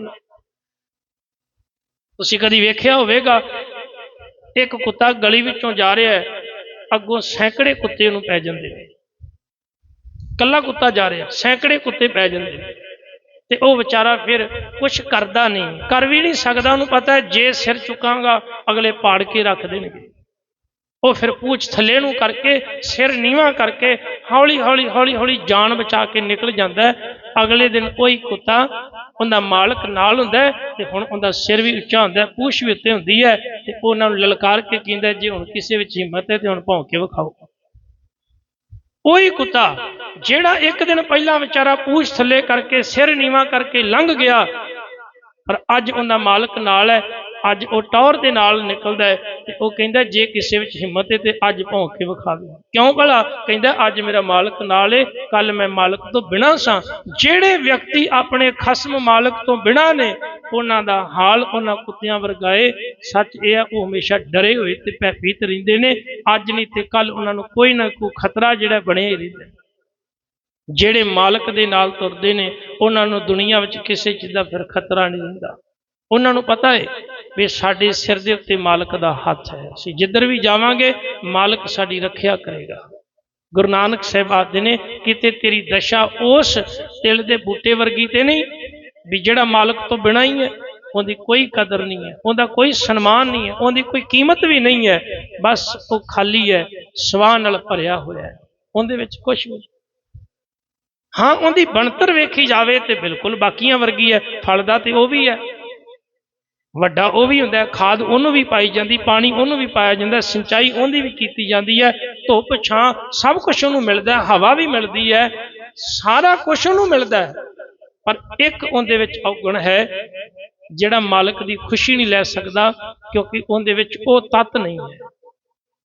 ਤੁਸੀਂ ਕਦੀ ਵੇਖਿਆ ਹੋਵੇਗਾ, ਇੱਕ ਕੁੱਤਾ ਗਲੀ ਵਿੱਚੋਂ ਜਾ ਰਿਹਾ ਹੈ, ਅੱਗੋਂ ਸੈਂਕੜੇ ਕੁੱਤੇ ਨੂੰ ਪੈ ਜਾਂਦੇ ਨੇ। ਕੱਲਾ ਕੁੱਤਾ ਜਾ ਰਿਹਾ, ਸੈਂਕੜੇ ਕੁੱਤੇ ਪੈ ਜਾਂਦੇ ਨੇ। ਤੇ ਉਹ ਵਿਚਾਰਾ ਫਿਰ ਕੁਝ ਕਰਦਾ ਨਹੀਂ, ਕਰ ਵੀ ਨਹੀਂ ਸਕਦਾ, ਉਹਨੂੰ ਪਤਾ ਜੇ ਸਿਰ ਚੁੱਕਾਂਗਾ, ਅਗਲੇ ਪਾੜ ਕੇ ਰੱਖ ਦੇਣਗੇ। ਉਹ ਫਿਰ ਪੂਛ ਥੱਲੇ ਨੂੰ ਕਰਕੇ, ਸਿਰ ਨੀਵਾ ਕਰਕੇ, ਹੌਲੀ ਹੌਲੀ ਹੌਲੀ ਹੌਲੀ ਜਾਨ ਬਚਾ ਕੇ ਨਿਕਲ ਜਾਂਦਾ ਅਗਲੇ ਦਿਨ ਉਹੀ ਕੁੱਤਾ ਉਹਦਾ ਮਾਲਕ ਨਾਲ ਹੁੰਦਾ ਤੇ ਹੁਣ ਉਹਦਾ ਸਿਰ ਵੀ ਉੱਚਾ ਹੁੰਦਾ ਪੂਛ ਵੀ ਉੱਤੇ ਹੁੰਦੀ ਹੈ ਤੇ ਉਹਨਾਂ ਨੂੰ ਲਲਕਾਰ ਕੇ ਕਹਿੰਦਾ ਜੇ ਹੁਣ ਕਿਸੇ ਵਿੱਚ ਹਿੰਮਤ ਹੈ ਤੇ ਹੁਣ ਭੌਂ ਕੇ ਵਿਖਾਓ। ਉਹੀ ਕੁੱਤਾ ਜਿਹੜਾ ਇੱਕ ਦਿਨ ਪਹਿਲਾਂ ਵਿਚਾਰਾ ਪੂਛ ਥੱਲੇ ਕਰਕੇ, ਸਿਰ ਨੀਵਾ ਕਰਕੇ ਲੰਘ ਗਿਆ, ਪਰ ਅੱਜ ਉਹਦਾ ਮਾਲਕ ਨਾਲ ਹੈ ਅੱਜ ਉਹ ਟੌਰ ਦੇ ਨਾਲ ਨਿਕਲਦਾ ਹੈ ਤੇ ਉਹ ਕਹਿੰਦਾ, ਜੇ ਕਿਸੇ ਵਿੱਚ ਹਿੰਮਤ ਹੈ ਤੇ ਅੱਜ ਭੌਂਕ ਕੇ ਵਿਖਾਵੇ ਕਿਉਂ ਭਲਾ? ਕਹਿੰਦਾ, ਅੱਜ ਮੇਰਾ ਮਾਲਕ ਨਾਲ ਏ, ਕੱਲ ਮੈਂ ਮਾਲਕ ਤੋਂ ਬਿਨਾਂ ਸਾਂ। ਜਿਹੜੇ ਵਿਅਕਤੀ ਆਪਣੇ ਖਸਮ ਮਾਲਕ ਤੋਂ ਬਿਨਾਂ ਨੇ, ਉਹਨਾਂ ਦਾ ਹਾਲ ਉਹਨਾਂ ਕੁੱਤਿਆਂ ਵਰਗਾਏ ਸੱਚ ਇਹ ਆ, ਉਹ ਹਮੇਸ਼ਾ ਡਰੇ ਹੋਏ ਤੇ ਭੈਭੀਤ ਰਹਿੰਦੇ ਨੇ। ਅੱਜ ਨਹੀਂ ਤੇ ਕੱਲ ਉਹਨਾਂ ਨੂੰ ਕੋਈ ਨਾ ਕੋਈ ਖਤਰਾ ਜਿਹੜਾ ਬਣਿਆ ਹੀ ਰਹਿੰਦਾ ਜਿਹੜੇ ਮਾਲਕ ਦੇ ਨਾਲ ਤੁਰਦੇ ਨੇ, ਉਹਨਾਂ ਨੂੰ ਦੁਨੀਆ ਵਿੱਚ ਕਿਸੇ ਚੀਜ਼ ਦਾ ਫਿਰ ਖਤਰਾ ਨਹੀਂ ਹੁੰਦਾ। ਉਹਨਾਂ ਨੂੰ ਪਤਾ ਹੈ ਵੀ ਸਾਡੇ ਸਿਰ ਦੇ ਉੱਤੇ ਮਾਲਕ ਦਾ ਹੱਥ ਹੈ। ਅਸੀਂ ਜਿੱਧਰ ਵੀ ਜਾਵਾਂਗੇ, ਮਾਲਕ ਸਾਡੀ ਰੱਖਿਆ ਕਰੇਗਾ। ਗੁਰੂ ਨਾਨਕ ਸਾਹਿਬ ਆਖਦੇ ਨੇ, ਕਿਤੇ ਤੇਰੀ ਦਸ਼ਾ ਉਸ ਤਿਲ ਦੇ ਬੂਟੇ ਵਰਗੀ ਤੇ ਨਹੀਂ, ਵੀ ਜਿਹੜਾ ਮਾਲਕ ਤੋਂ ਬਿਨਾਂ ਹੀ ਹੈ, ਉਹਦੀ ਕੋਈ ਕਦਰ ਨਹੀਂ ਹੈ, ਉਹਦਾ ਕੋਈ ਸਨਮਾਨ ਨਹੀਂ ਹੈ, ਉਹਦੀ ਕੋਈ ਕੀਮਤ ਵੀ ਨਹੀਂ ਹੈ, ਬਸ ਉਹ ਖਾਲੀ ਹੈ, ਸਵਾਹ ਨਾਲ ਭਰਿਆ ਹੋਇਆ ਹੈ। ਉਹਦੇ ਵਿੱਚ ਕੁਝ ਨਹੀਂ। ਹਾਂ, ਉਹਦੀ ਬਣਤਰ ਵੇਖੀ ਜਾਵੇ ਤੇ ਬਿਲਕੁਲ ਬਾਕੀਆਂ ਵਰਗੀ ਹੈ, ਫਲ ਦਾ ਤੇ ਉਹ ਵੀ ਹੈ। ਵੱਡਾ ਉਹ ਵੀ ਹੁੰਦਾ ਖਾਦ ਉਹਨੂੰ ਵੀ ਪਾਈ ਜਾਂਦੀ, ਪਾਣੀ ਉਹਨੂੰ ਵੀ ਪਾਇਆ ਜਾਂਦਾ, ਸਿੰਚਾਈ ਉਹਦੀ ਵੀ ਕੀਤੀ ਜਾਂਦੀ ਹੈ, ਧੁੱਪ, ਛਾਂ, ਸਭ ਕੁਝ ਉਹਨੂੰ ਮਿਲਦਾ ਹਵਾ ਵੀ ਮਿਲਦੀ ਹੈ, ਸਾਰਾ ਕੁਝ ਉਹਨੂੰ ਮਿਲਦਾ ਪਰ ਇੱਕ ਉਹਦੇ ਵਿੱਚ ਔਗਣ ਹੈ, ਜਿਹੜਾ ਮਾਲਕ ਦੀ ਖੁਸ਼ੀ ਨਹੀਂ ਲੈ ਸਕਦਾ, ਕਿਉਂਕਿ ਉਹਦੇ ਵਿੱਚ ਉਹ ਤੱਤ ਨਹੀਂ ਹੈ।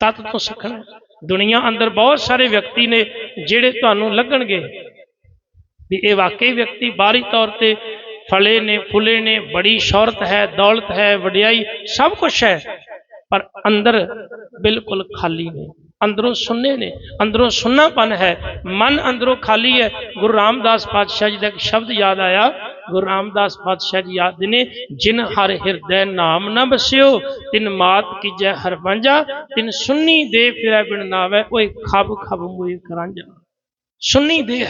ਤੱਤ ਤੋਂ ਸਿੱਖਣਾ, ਦੁਨੀਆ ਅੰਦਰ ਬਹੁਤ ਸਾਰੇ ਵਿਅਕਤੀ ਨੇ, ਜਿਹੜੇ ਤੁਹਾਨੂੰ ਲੱਗਣਗੇ ਵੀ ਇਹ ਵਾਕਈ ਵਿਅਕਤੀ ਬਾਹਰੀ ਤੌਰ ਤੇ ਫਲੇ ਨੇ ਫੁੱਲੇ ਨੇ ਬੜੀ ਸ਼ੌਹਰਤ ਹੈ ਦੌਲਤ ਹੈ ਵਡਿਆਈ ਸਭ ਕੁਝ ਹੈ ਪਰ ਅੰਦਰ ਬਿਲਕੁਲ ਖਾਲੀ ਨੇ ਅੰਦਰੋਂ ਸੁੰਨੇ ਨੇ ਅੰਦਰੋਂ ਸੁੰਨਾਪਨ ਹੈ ਮਨ ਅੰਦਰੋਂ ਖਾਲੀ ਹੈ ਗੁਰੂ ਰਾਮਦਾਸ ਪਾਤਸ਼ਾਹ ਜੀ ਦਾ ਇੱਕ ਸ਼ਬਦ ਯਾਦ ਆਇਆ ਗੁਰੂ ਰਾਮਦਾਸ ਪਾਤਸ਼ਾਹ ਜੀ ਯਾਦ ਨੇ ਜਿਨ ਹਰ ਹਿਰਦੈ ਨਾਮ ਨਾ ਬਸਿਓ ਤਿਨ ਮਾਤ ਕੀਜੈ ਹਰ ਵਾਂਝਾ ਤਿਨ ਸੁੰਨੀ ਦੇ ਫਿਰੈ ਬਿਨ ਨਾਵੇ ਓਏ ਖਬ ਖਬ ਮੂਏ ਕਰਾਂਝਾ ਸੁੰਨੀ ਦੇ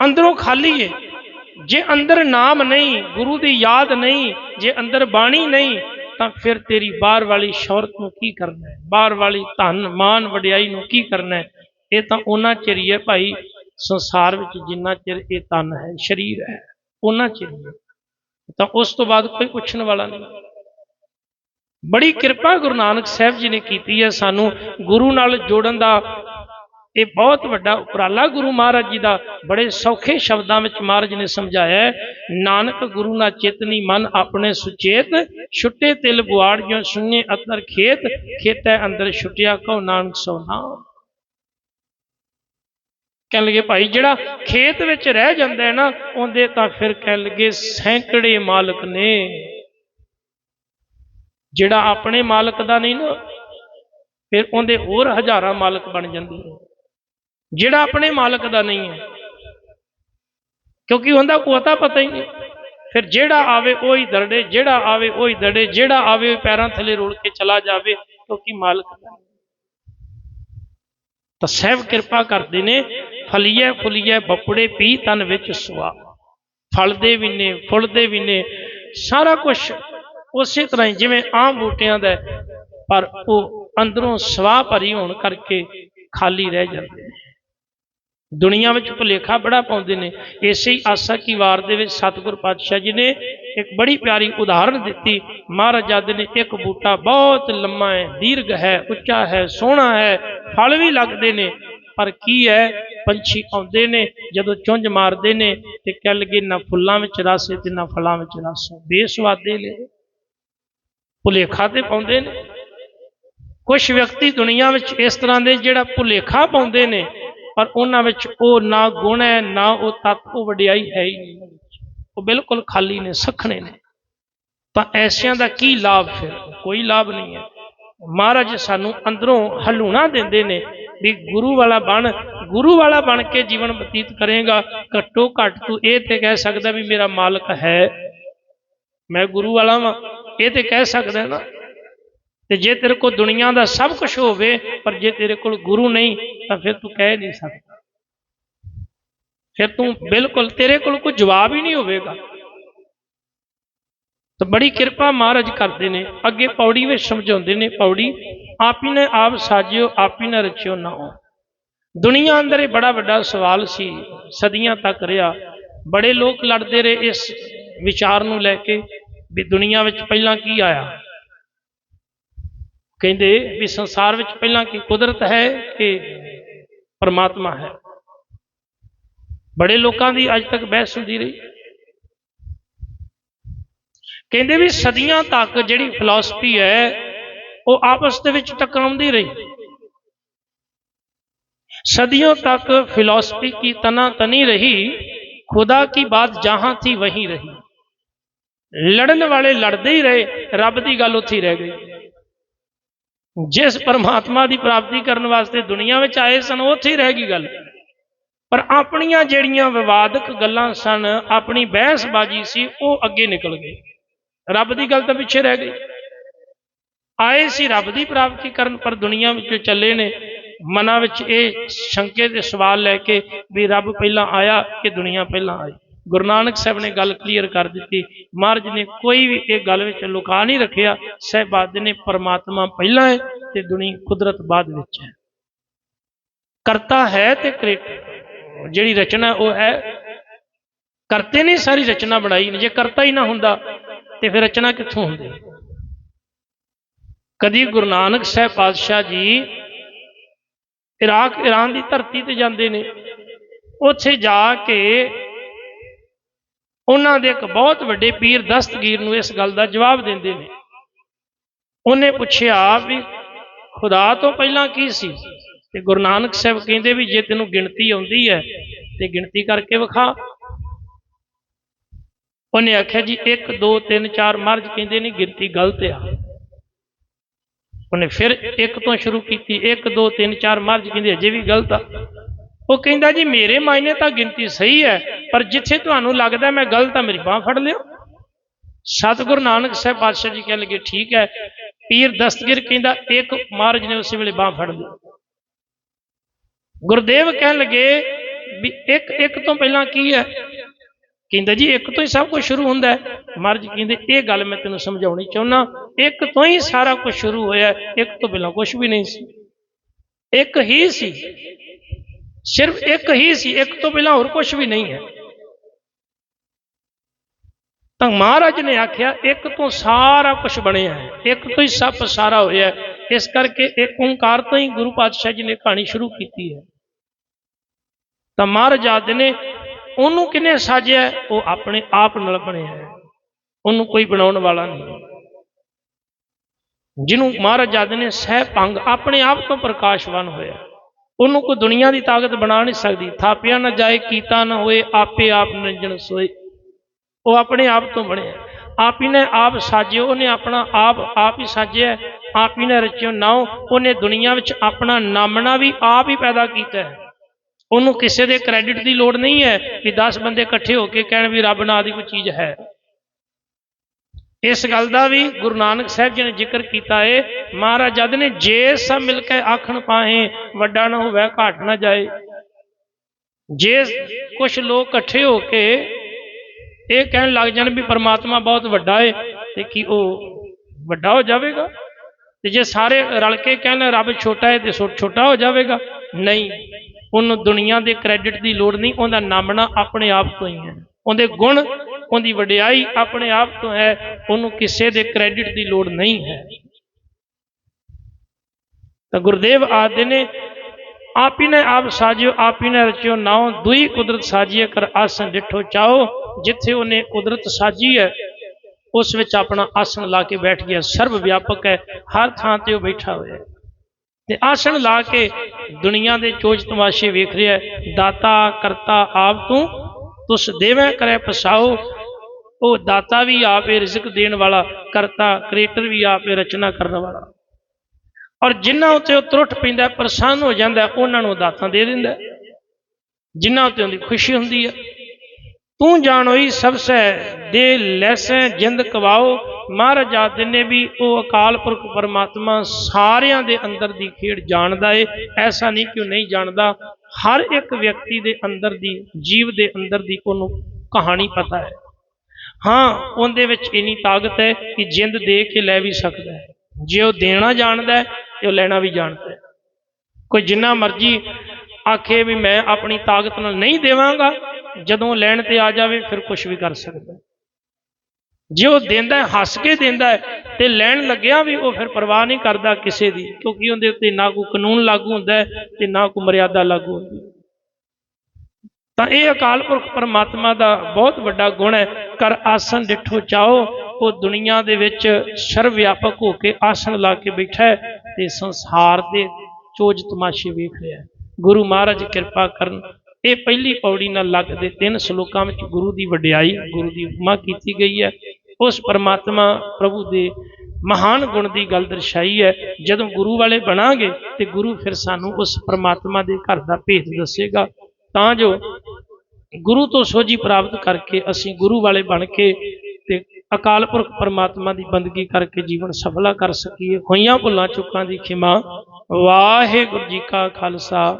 ਅੰਦਰੋਂ ਖਾਲੀ ਹੈ ਜੇ ਅੰਦਰ ਨਾਮ ਨਹੀਂ, ਗੁਰੂ ਦੀ ਯਾਦ ਨਹੀਂ, ਜੇ ਅੰਦਰ ਬਾਣੀ ਨਹੀਂ, ਤਾਂ ਫਿਰ ਤੇਰੀ ਬਾਹਰ ਵਾਲੀ ਸ਼ੌਹਰਤ ਨੂੰ ਕੀ ਕਰਨਾ ਹੈ? ਬਾਹਰ ਵਾਲੀ ਧਨ, ਮਾਨ, ਵਡਿਆਈ ਨੂੰ ਕੀ ਕਰਨਾ ਹੈ? ਇਹ ਤਾਂ ਉਹਨਾਂ ਚਿਰ ਹੀ ਹੈ ਭਾਈ, ਸੰਸਾਰ ਵਿੱਚ ਜਿੰਨਾ ਚਿਰ ਇਹ ਤਨ ਹੈ, ਸਰੀਰ ਹੈ, ਉਹਨਾਂ ਚਿਰ ਤਾਂ ਉਸ ਤੋਂ ਬਾਅਦ ਕੋਈ ਪੁੱਛਣ ਵਾਲਾ ਨਹੀਂ। ਬੜੀ ਕਿਰਪਾ ਗੁਰੂ ਨਾਨਕ ਸਾਹਿਬ ਜੀ ਨੇ ਕੀਤੀ ਹੈ ਸਾਨੂੰ ਗੁਰੂ ਨਾਲ ਜੋੜਨ ਦਾ ਇਹ ਬਹੁਤ ਵੱਡਾ ਉਪਰਾਲਾ ਗੁਰੂ ਮਹਾਰਾਜ ਜੀ ਦਾ ਬੜੇ ਸੌਖੇ ਸ਼ਬਦਾਂ ਵਿੱਚ ਮਹਾਰਾਜ ਨੇ ਸਮਝਾਇਆ ਨਾਨਕ ਗੁਰੂ ਨਾ ਚੇਤਨੀ ਮਨ ਆਪਣੇ ਸੁਚੇਤ, ਛੁੱਟੇ ਤਿਲ ਬੁਆੜ ਬੁਆੜਿਓ ਸੁਣੇ ਅਤਰ ਖੇਤ, ਖੇਤੈ ਅੰਦਰ ਛੁੱਟਿਆ ਕਉ ਨਾਨਕ ਸੋ ਨਾਮ। ਕਹਿਣ ਲੱਗੇ ਭਾਈ, ਜਿਹੜਾ ਖੇਤ ਵਿੱਚ ਰਹਿ ਜਾਂਦਾ ਹੈ ਨਾ, ਉਹਦੇ ਤਾਂ ਫਿਰ ਕਹਿਣ ਲੱਗੇ ਸੈਂਕੜੇ ਮਾਲਕ ਨੇ। ਜਿਹੜਾ ਆਪਣੇ ਮਾਲਕ ਦਾ ਨਹੀਂ ਨਾ, ਫਿਰ ਉਹਦੇ ਹੋਰ ਹਜ਼ਾਰਾਂ ਮਾਲਕ ਬਣ ਜਾਂਦੇ ਨੇ। ਜਿਹੜਾ ਆਪਣੇ ਮਾਲਕ ਦਾ ਨਹੀਂ ਹੈ। ਕਿਉਂਕਿ ਹੁੰਦਾ ਕੋਈ ਅਤਾ ਪਤਾ ਹੀ ਨਹੀਂ। ਫਿਰ ਜਿਹੜਾ ਆਵੇ ਉਹੀ ਦਰੜੇ, ਜਿਹੜਾ ਆਵੇ ਉਹੀ ਦਰੜੇ, ਜਿਹੜਾ ਆਵੇ ਪੈਰਾਂ ਥੱਲੇ ਰੋਲ ਕੇ ਚਲਾ ਜਾਵੇ, ਕਿਉਂਕਿ ਮਾਲਕ ਦਾ ਨਹੀਂ। ਤਾਂ ਸਹਿਬ ਕਿਰਪਾ ਕਰਦੇ ਨੇ, ਫਲੀਏ, ਫੁਲੀਏ ਬੱਪੜੇ ਪੀ ਤਨ ਵਿੱਚ ਸੁਆ। ਫਲਦੇ ਵੀ ਨੇ ਫੁੱਲਦੇ ਵੀ ਨੇ, ਸਾਰਾ ਕੁਝ ਉਸੇ ਤਰ੍ਹਾਂ ਹੀ, ਜਿਵੇਂ ਆਮ ਬੂਟਿਆਂ ਦਾ ਪਰ ਉਹ ਅੰਦਰੋਂ ਸਵਾਹ ਭਰੀ ਹੋਣ ਕਰਕੇ ਖਾਲੀ ਰਹਿ ਜਾਂਦੇ ਨੇ। ਦੁਨੀਆ ਵਿੱਚ ਭੁਲੇਖਾ ਬੜਾ ਪਾਉਂਦੇ ਨੇ। ਇਸੇ ਹੀ ਆਸਾ ਕੀ ਵਾਰ ਦੇ ਵਿੱਚ ਸਤਿਗੁਰ ਪਾਤਸ਼ਾਹ ਜੀ ਨੇ ਇੱਕ ਬੜੀ ਪਿਆਰੀ ਉਦਾਹਰਣ ਦਿੱਤੀ। ਮਹਾਰਾਜਾ ਜਦ ਨੇ ਇੱਕ ਬੂਟਾ ਬਹੁਤ ਲੰਮਾ ਹੈ, ਦੀਰਘ ਹੈ, ਉੱਚਾ ਹੈ, ਸੋਹਣਾ ਹੈ, ਫਲ ਵੀ ਲੱਗਦੇ ਨੇ। ਪਰ ਕੀ ਹੈ, ਪੰਛੀ ਆਉਂਦੇ ਨੇ, ਜਦੋਂ ਚੁੰਝ ਮਾਰਦੇ ਨੇ ਤੇ ਕਹਿ ਲਗੇ ਨਾ ਫੁੱਲਾਂ ਵਿੱਚ ਰਸ ਹੈ ਤੇ ਨਾ ਫਲਾਂ ਵਿੱਚ ਰਸ ਹੈ। ਬੇਸਵਾਦੇ ਨੇ। ਭੁਲੇਖਾ ਤੇ ਪਾਉਂਦੇ ਨੇ। ਕੁਝ ਵਿਅਕਤੀ ਦੁਨੀਆ ਵਿੱਚ ਇਸ ਤਰ੍ਹਾਂ ਦੇ ਜਿਹੜਾ ਭੁਲੇਖਾ ਪਾਉਂਦੇ ਨੇ ਪਰ ਉਹਨਾਂ ਵਿੱਚ ਉਹ ਨਾ ਗੁਣ ਹੈ, ਨਾ ਉਹ ਤੱਤ ਉਹ ਵਡਿਆਈ ਹੈ ਹੀ ਨਹੀਂ ਉਹ ਬਿਲਕੁਲ ਖਾਲੀ ਨੇ, ਸਖਣੇ ਨੇ। ਤਾਂ ਐਸਿਆਂ ਦਾ ਕੀ ਲਾਭ ਫਿਰ? ਕੋਈ ਲਾਭ ਨਹੀਂ ਹੈ। ਮਹਾਰਾਜ ਸਾਨੂੰ ਅੰਦਰੋਂ ਹਲੂਣਾ ਦਿੰਦੇ ਨੇ ਵੀ ਗੁਰੂ ਵਾਲਾ ਬਣ, ਗੁਰੂ ਵਾਲਾ ਬਣ ਕੇ ਜੀਵਨ ਬਤੀਤ ਕਰੇਗਾ। ਘੱਟੋ ਘੱਟ ਤੂੰ ਇਹ ਤੇ ਕਹਿ ਸਕਦਾ ਵੀ ਮੇਰਾ ਮਾਲਕ ਹੈ। ਮੈਂ ਗੁਰੂ ਵਾਲਾ ਵਾਂ। ਇਹ ਤੇ ਕਹਿ ਸਕਦਾ ਨਾ ਤੇ ਜੇ ਤੇਰੇ ਕੋਲ ਦੁਨੀਆ ਦਾ ਸਭ ਕੁਝ ਹੋਵੇ, ਪਰ ਜੇ ਤੇਰੇ ਕੋਲ ਗੁਰੂ ਨਹੀਂ, ਤਾਂ ਫਿਰ ਤੂੰ ਕਹਿ ਨਹੀਂ ਸਕਦਾ। ਫਿਰ ਤੂੰ ਬਿਲਕੁਲ ਤੇਰੇ ਕੋਲ ਕੋਈ ਜਵਾਬ ਹੀ ਨਹੀਂ ਹੋਵੇਗਾ। ਤਾਂ ਬੜੀ ਕਿਰਪਾ ਮਹਾਰਾਜ ਕਰਦੇ ਨੇ, ਅੱਗੇ ਪੌੜੀ ਵਿੱਚ ਸਮਝਾਉਂਦੇ ਨੇ ਪੌੜੀ, ਆਪ ਹੀ ਨੇ ਆਪ ਸਾਜਿਓ, ਆਪ ਹੀ ਨੇ ਰਚਿਓ ਨਾ ਹੋ ਦੁਨੀਆ ਅੰਦਰ ਇਹ ਬੜਾ ਵੱਡਾ ਸਵਾਲ ਸੀ, ਸਦੀਆਂ ਤੱਕ ਰਿਹਾ। ਬੜੇ ਲੋਕ ਲੜਦੇ ਰਹੇ ਇਸ ਵਿਚਾਰ ਨੂੰ ਲੈ ਕੇ ਵੀ ਦੁਨੀਆ ਵਿੱਚ ਪਹਿਲਾਂ ਕੀ ਆਇਆ? ਕਹਿੰਦੇ ਵੀ ਸੰਸਾਰ ਵਿੱਚ ਪਹਿਲਾਂ ਕੀ ਕੁਦਰਤ ਹੈ ਕਿ ਪਰਮਾਤਮਾ ਹੈ ਬੜੇ ਲੋਕਾਂ ਦੀ ਅੱਜ ਤੱਕ ਬਹਿਸ ਹੁੰਦੀ ਰਹੀ ਕਹਿੰਦੇ ਵੀ ਸਦੀਆਂ ਤੱਕ ਜਿਹੜੀ ਫਿਲਾਸਫੀ ਹੈ ਉਹ ਆਪਸ ਦੇ ਵਿੱਚ ਟਕਰਾਉਂਦੀ ਰਹੀ सदियों तक फिलॉसफी की तना तनी रही खुदा की बात जहां थी वहीं रही ਲੜਨ ਵਾਲੇ ਲੜਦੇ ਹੀ ਰਹੇ ਰੱਬ ਦੀ ਗੱਲ ਉੱਥੇ ਹੀ ਰਹਿ ਗਈ ਜਿਸ ਪਰਮਾਤਮਾ ਦੀ ਪ੍ਰਾਪਤੀ ਕਰਨ ਵਾਸਤੇ ਦੁਨੀਆ ਵਿੱਚ ਆਏ ਸਨ, ਉੱਥੇ ਹੀ ਰਹਿ ਗਈ ਗੱਲ। ਪਰ ਆਪਣੀਆਂ ਜਿਹੜੀਆਂ ਵਿਵਾਦਕ ਗੱਲਾਂ ਸਨ, ਆਪਣੀ ਬਹਿਸਬਾਜ਼ੀ ਸੀ, ਉਹ ਅੱਗੇ ਨਿਕਲ ਗਈ। ਰੱਬ ਦੀ ਗੱਲ ਤਾਂ ਪਿੱਛੇ ਰਹਿ ਗਈ। ਆਏ ਸੀ ਰੱਬ ਦੀ ਪ੍ਰਾਪਤੀ ਕਰਨ, ਪਰ ਦੁਨੀਆ ਵਿੱਚ ਚੱਲੇ ਨੇ। ਮਨਾਂ ਵਿੱਚ ਇਹ ਸ਼ੰਕੇ ਦੇ ਸਵਾਲ ਲੈ ਕੇ ਵੀ ਰੱਬ ਪਹਿਲਾਂ ਆਇਆ ਕਿ ਦੁਨੀਆ ਪਹਿਲਾਂ ਆਈ। ਗੁਰੂ ਨਾਨਕ ਸਾਹਿਬ ਨੇ ਗੱਲ ਕਲੀਅਰ ਕਰ ਦਿੱਤੀ। ਮਹਾਰਾਜ ਨੇ ਕੋਈ ਵੀ ਇਹ ਗੱਲ ਵਿੱਚ ਲੁਕਾ ਨਹੀਂ ਰੱਖਿਆ। ਸਹਿਬਾਦ ਨੇ ਪਰਮਾਤਮਾ ਪਹਿਲਾਂ ਹੈ ਤੇ ਦੁਨੀ ਕੁਦਰਤ ਬਾਅਦ ਵਿੱਚ ਹੈ। ਕਰਤਾ ਹੈ ਤੇ ਕ੍ਰਿਤ ਜਿਹੜੀ ਰਚਨਾ ਉਹ ਹੈ, ਕਰਤੇ ਨੇ ਸਾਰੀ ਰਚਨਾ ਬਣਾਈ। ਜੇ ਕਰਤਾ ਹੀ ਨਾ ਹੁੰਦਾ, ਤੇ ਫਿਰ ਰਚਨਾ ਕਿੱਥੋਂ ਹੁੰਦੀ? ਕਦੀ ਗੁਰੂ ਨਾਨਕ ਸਾਹਿਬ ਪਾਤਸ਼ਾਹ ਜੀ ਇਰਾਕ ਈਰਾਨ ਦੀ ਧਰਤੀ ਤੇ ਜਾਂਦੇ ਨੇ। ਉੱਥੇ ਜਾ ਕੇ ਉਹਨਾਂ ਦੇ ਇੱਕ ਬਹੁਤ ਵੱਡੇ ਪੀਰ ਦਸਤਗੀਰ ਨੂੰ ਇਸ ਗੱਲ ਦਾ ਜਵਾਬ ਦਿੰਦੇ ਨੇ। ਉਹਨੇ ਪੁੱਛਿਆ ਵੀ ਖੁਦਾ ਤੋਂ ਪਹਿਲਾਂ ਕੀ ਸੀ? ਤੇ ਗੁਰੂ ਨਾਨਕ ਸਾਹਿਬ ਕਹਿੰਦੇ ਵੀ ਜੇ ਤੈਨੂੰ ਗਿਣਤੀ ਆਉਂਦੀ ਹੈ, ਤੇ ਗਿਣਤੀ ਕਰਕੇ ਵਿਖਾ। ਉਹਨੇ ਆਖਿਆ, ਜੀ 1 2 3 4 ਮਰਜ ਕਹਿੰਦੇ ਨੇ ਗਿਣਤੀ ਗਲਤ ਆ। ਉਹਨੇ ਫਿਰ ਇੱਕ ਤੋਂ ਸ਼ੁਰੂ ਕੀਤੀ 1 2 3 4 ਮਰਜ ਕਹਿੰਦੇ ਅਜੇ ਵੀ ਗਲਤ ਆ। ਉਹ ਕਹਿੰਦਾ ਜੀ, ਮੇਰੇ ਮਾਇਨੇ ਤਾਂ ਗਿਣਤੀ ਸਹੀ ਹੈ, ਪਰ ਜਿੱਥੇ ਤੁਹਾਨੂੰ ਲੱਗਦਾ ਮੈਂ ਗਲਤ ਆ, ਮੇਰੀ ਬਾਹ ਫੜ ਲਿਓ। ਸਤਿਗੁਰੂ ਨਾਨਕ ਸਾਹਿਬ ਪਾਤਸ਼ਾਹ ਜੀ ਕਹਿਣ ਲੱਗੇ, ਠੀਕ ਹੈ। ਪੀਰ ਦਸਤਗਿਰ ਕਹਿੰਦਾ, ਇੱਕ ਮਹਾਰਾਜ ਨੇ ਉਸੇ ਵੇਲੇ ਬਾਹ ਫੜ ਲਈ ਗੁਰਦੇਵ ਕਹਿਣ ਲੱਗੇ ਵੀ ਇੱਕ ਇੱਕ ਤੋਂ ਪਹਿਲਾਂ ਕੀ ਹੈ? ਕਹਿੰਦਾ ਜੀ, ਇੱਕ ਤੋਂ ਹੀ ਸਭ ਕੁਝ ਸ਼ੁਰੂ ਹੁੰਦਾ ਹੈ। ਮਹਾਰਾਜ ਕਹਿੰਦੇ, ਇਹ ਗੱਲ ਮੈਂ ਤੈਨੂੰ ਸਮਝਾਉਣੀ ਚਾਹੁੰਦਾ ਇੱਕ ਤੋਂ ਹੀ ਸਾਰਾ ਕੁਝ ਸ਼ੁਰੂ ਹੋਇਆ ਇੱਕ ਤੋਂ ਪਹਿਲਾਂ ਕੁਝ ਵੀ ਨਹੀਂ ਸੀ। ਇੱਕ ਹੀ ਸੀ। ਸਿਰਫ ਇੱਕ ਹੀ ਸੀ, ਇੱਕ ਤੋਂ ਪਹਿਲਾਂ ਹੋਰ ਕੁਝ ਵੀ ਨਹੀਂ ਹੈ। ਤਾਂ ਮਹਾਰਾਜ ਨੇ ਆਖਿਆ, ਇੱਕ ਤੋਂ ਸਾਰਾ ਕੁਝ ਬਣਿਆ ਹੈ, ਇੱਕ ਤੋਂ ਹੀ ਸਭ ਸਾਰਾ ਹੋਇਆ ਇਸ ਕਰਕੇ ਇੱਕ ਓੰਕਾਰ ਤੋਂ ਹੀ ਗੁਰੂ ਪਾਤਸ਼ਾਹ ਜੀ ਨੇ ਕਹਾਣੀ ਸ਼ੁਰੂ ਕੀਤੀ ਹੈ। ਤਾਂ ਮਹਾਰਾਜ ਆਦੇ ਨੇ, ਉਹਨੂੰ ਕਿਨੇ ਸਾਜਿਆ ਉਹ ਆਪਣੇ ਆਪ ਨਾਲ ਬਣਿਆ ਹੈ। ਉਹਨੂੰ ਕੋਈ ਬਣਾਉਣ ਵਾਲਾ ਨਹੀਂ ਜਿਹਨੂੰ ਮਹਾਰਾਜ ਆਦੇ ਨੇ, ਸਹਿ ਭੰਗ ਆਪਣੇ ਆਪ ਤੋਂ ਪ੍ਰਕਾਸ਼ਵਾਨ ਹੋਇਆ ਉਹਨੂੰ ਕੋਈ ਦੁਨੀਆ ਦੀ ਤਾਕਤ ਬਣਾ ਨਹੀਂ ਸਕਦੀ। ਥਾਪਿਆ ਨਾ ਜਾਏ, ਕੀਤਾ ਨਾ ਹੋਏ, ਆਪੇ ਆਪ ਨਿਰੰਜਨ ਸੋਏ। ਉਹ ਆਪਣੇ ਆਪ ਤੋਂ ਬਣਿਆ। ਆਪ ਹੀ ਨੇ ਆਪ ਸਾਜਿਓ, ਉਹਨੇ ਆਪਣਾ ਆਪ ਆਪ ਹੀ ਸਾਜਿਆ। ਆਪ ਹੀ ਨੇ ਰਚਿਓ ਨਾਉ, ਉਹਨੇ ਦੁਨੀਆ ਵਿੱਚ ਆਪਣਾ ਨਾਮਣਾ ਵੀ ਆਪ ਹੀ ਪੈਦਾ ਕੀਤਾ ਹੈ। ਉਹਨੂੰ ਕਿਸੇ ਦੇ ਕ੍ਰੈਡਿਟ ਦੀ ਲੋੜ ਨਹੀਂ ਹੈ ਕਿ 10 ਬੰਦੇ ਇਕੱਠੇ ਹੋ ਕੇ ਕਹਿਣ ਵੀ ਰੱਬ ਨਾਂ ਦੀ ਕੋਈ ਚੀਜ਼ ਹੈ। ਇਸ ਗੱਲ ਦਾ ਵੀ ਗੁਰੂ ਨਾਨਕ ਸਾਹਿਬ ਜੀ ਨੇ ਜ਼ਿਕਰ ਕੀਤਾ ਹੈ ਮਹਾਰਾਜ ਜਦ ਨੇ ਜੇ ਸਭ ਮਿਲ ਕੇ ਆਖਣ ਪਾਏ, ਵੱਡਾ ਨਾ ਹੋਵੇ, ਘਾਟ ਨਾ ਜਾਏ। ਜੇ ਕੁਝ ਲੋਕ ਇਕੱਠੇ ਹੋ ਕੇ ਇਹ ਕਹਿਣ ਲੱਗ ਜਾਣ ਵੀ ਪਰਮਾਤਮਾ ਬਹੁਤ ਵੱਡਾ ਹੈ ਤੇ ਕੀ ਉਹ ਵੱਡਾ ਹੋ ਜਾਵੇਗਾ? ਤੇ ਜੇ ਸਾਰੇ ਰਲ ਕੇ ਕਹਿਣ, ਰੱਬ ਛੋਟਾ ਹੈ ਤੇ ਛੋਟਾ ਹੋ ਜਾਵੇਗਾ? ਨਹੀਂ। ਉਹਨੂੰ ਦੁਨੀਆ ਦੇ ਕ੍ਰੈਡਿਟ ਦੀ ਲੋੜ ਨਹੀਂ, ਉਹਦਾ ਨਾਮਣਾ ਆਪਣੇ ਆਪ ਤੋਂ ਹੀ ਹੈ। ਉਹਦੇ ਗੁਣ, ਉਹਦੀ ਵਡਿਆਈ ਆਪਣੇ ਆਪ ਤੋਂ ਹੈ, ਉਹਨੂੰ ਕਿਸੇ ਦੇ ਕ੍ਰੈਡਿਟ ਦੀ ਲੋੜ ਨਹੀਂ ਹੈ। ਤਾਂ ਗੁਰਦੇਵ ਆਦੇ ਨੇ, ਆਪ ਹੀ ਨੇ ਆਪ ਸਾਜਿਓ, ਆਪ ਹੀ ਨੇ ਰਚਿਓ ਨਾਉ, ਦੁਈ ਕੁਦਰਤ ਸਾਜੀਏ ਕਰ ਆਸਨ ਡਿਠੋ ਚਾਓ, ਜਿੱਥੇ ਉਹਨੇ ਕੁਦਰਤ ਸਾਜੀ ਹੈ, ਉਸ ਵਿੱਚ ਆਪਣਾ ਆਸਣ ਲਾ ਕੇ ਬੈਠ ਗਿਆ, ਸਰਵ ਵਿਆਪਕ ਹੈ, ਹਰ ਥਾਂ ਤੇ ਉਹ ਬੈਠਾ ਹੋਇਆ ਹੈ। ਤੇ ਆਸਣ ਲਾ ਕੇ ਦੁਨੀਆ ਦੇ ਚੋਜ ਤਮਾਸ਼ੇ ਵੇਖ ਰਿਹਾ ਦਾਤਾ, ਕਰਤਾ ਆਪ ਤੂੰ ਤੁਸ ਦੇਵੇਂ ਕਰੇ ਪਸਾਓ ਉਹ ਦਾਤਾ ਵੀ ਆਪੇ ਰਿਜ਼ਕ ਦੇਣ ਵਾਲਾ ਕਰਤਾ ਕ੍ਰੀਏਟਰ ਵੀ ਆਪੇ ਰਚਨਾ ਕਰਨ ਵਾਲਾ ਔਰ ਜਿਨ੍ਹਾਂ ਉੱਤੇ ਉਹ ਤਰੁੱਠ ਪੈਂਦਾ ਹੈ, ਪ੍ਰਸੰਨ ਹੋ ਜਾਂਦਾ ਉਹਨਾਂ ਨੂੰ ਦਾਤਾਂ ਦੇ ਦਿੰਦਾ ਹੈ। ਜਿਨ੍ਹਾਂ ਉੱਤੇ ਉਹਦੀ ਖੁਸ਼ੀ ਹੁੰਦੀ ਹੈ ਤੂੰ ਜਾਣੋਈ ਸਭ ਸੈ ਦੇ ਲੈਸੈ ਜਿੰਦ ਕਵਾਓ ਮਹਾਰਾਜ ਆਦੇ ਨੇ ਵੀ ਉਹ ਅਕਾਲ ਪੁਰਖ ਪਰਮਾਤਮਾ ਸਾਰਿਆਂ ਦੇ ਅੰਦਰ ਦੀ ਖੇਡ ਜਾਣਦਾ ਏ ਐਸਾ ਨਹੀਂ ਕਿ ਉਹ ਨਹੀਂ ਜਾਣਦਾ ਹਰ ਇੱਕ ਵਿਅਕਤੀ ਦੇ ਅੰਦਰ ਦੀ, ਜੀਵ ਦੇ ਅੰਦਰ ਦੀ ਉਹਨੂੰ ਕਹਾਣੀ ਪਤਾ ਹੈ। ਹਾਂ, ਉਹਦੇ ਵਿੱਚ ਇੰਨੀ ਤਾਕਤ ਹੈ ਕਿ ਜਿੰਦ ਦੇ ਕੇ ਲੈ ਵੀ ਸਕਦਾ ਹੈ। ਜੇ ਉਹ ਦੇਣਾ ਜਾਣਦਾ ਹੈ ਤੇ ਉਹ ਲੈਣਾ ਵੀ ਜਾਣਦਾ ਹੈ। ਕੋਈ ਜਿੰਨਾ ਮਰਜ਼ੀ ਆਖੇ ਵੀ ਮੈਂ ਆਪਣੀ ਤਾਕਤ ਨਾਲ ਨਹੀਂ ਦੇਵਾਂਗਾ, ਜਦੋਂ ਲੈਣ ਤੇ ਆ ਜਾਵੇ ਫਿਰ ਕੁਝ ਵੀ ਕਰ ਸਕਦਾ ਜੇ ਉਹ ਦਿੰਦਾ ਹੱਸ ਕੇ ਦਿੰਦਾ ਤੇ ਲੈਣ ਲੱਗਿਆ ਵੀ, ਉਹ ਫਿਰ ਪਰਵਾਹ ਨਹੀਂ ਕਰਦਾ ਕਿਸੇ ਦੀ, ਕਿਉਂਕਿ ਉਹਦੇ ਉੱਤੇ ਨਾ ਕੋਈ ਕਾਨੂੰਨ ਲਾਗੂ ਹੁੰਦਾ ਹੈ ਤੇ ਨਾ ਕੋਈ ਮਰਿਆਦਾ ਲਾਗੂ ਹੁੰਦੀ ਤਾਂ ਇਹ ਅਕਾਲ ਪੁਰਖ ਪਰਮਾਤਮਾ ਦਾ ਬਹੁਤ ਵੱਡਾ ਗੁਣ ਹੈ, ਕਰ ਆਸਨ ਡਿਠੋ ਚਾਓ ਉਹ ਦੁਨੀਆ ਦੇ ਵਿੱਚ ਸਰਵ ਵਿਆਪਕ ਹੋ ਕੇ ਆਸਣ ਲਾ ਕੇ ਬੈਠਾ ਤੇ ਸੰਸਾਰ ਦੇ ਚੋਜ ਤਮਾਸ਼ੇ ਵੇਖ ਰਿਹਾ ਗੁਰੂ ਮਹਾਰਾਜ ਕਿਰਪਾ ਕਰਨ ਇਹ ਪਹਿਲੀ ਪੌੜੀ ਨਾਲ ਲੱਗਦੇ ਤਿੰਨ ਸ਼ਲੋਕਾਂ ਵਿੱਚ ਗੁਰੂ ਦੀ ਵਡਿਆਈ, ਗੁਰੂ ਦੀ ਉਪਮਾ ਕੀਤੀ ਗਈ ਹੈ। ਉਸ ਪਰਮਾਤਮਾ ਪ੍ਰਭੂ ਦੇ ਮਹਾਨ ਗੁਣ ਦੀ ਗੱਲ ਦਰਸਾਈ ਹੈ। ਜਦੋਂ ਗੁਰੂ ਵਾਲੇ ਬਣਾਂਗੇ ਤੇ ਗੁਰੂ ਫਿਰ ਸਾਨੂੰ ਉਸ ਪਰਮਾਤਮਾ ਦੇ ਘਰ ਦਾ ਭੇਦ ਦੱਸੇਗਾ। ਤਾਂ ਜੋ ਗੁਰੂ ਤੋਂ ਸੋਝੀ ਪ੍ਰਾਪਤ ਕਰਕੇ ਅਸੀਂ ਗੁਰੂ ਵਾਲੇ ਬਣ ਕੇ ਤੇ ਅਕਾਲ ਪੁਰਖ ਪਰਮਾਤਮਾ ਦੀ ਬੰਦਗੀ ਕਰਕੇ ਜੀਵਨ ਸਫਲਾ ਕਰ ਸਕੀਏ। ਹੋਈਆਂ ਭੁੱਲਾਂ ਚੁੱਕਾਂ ਦੀ ਖਿਮਾ। ਵਾਹਿਗੁਰੂ ਜੀ ਕਾ ਖਾਲਸਾ।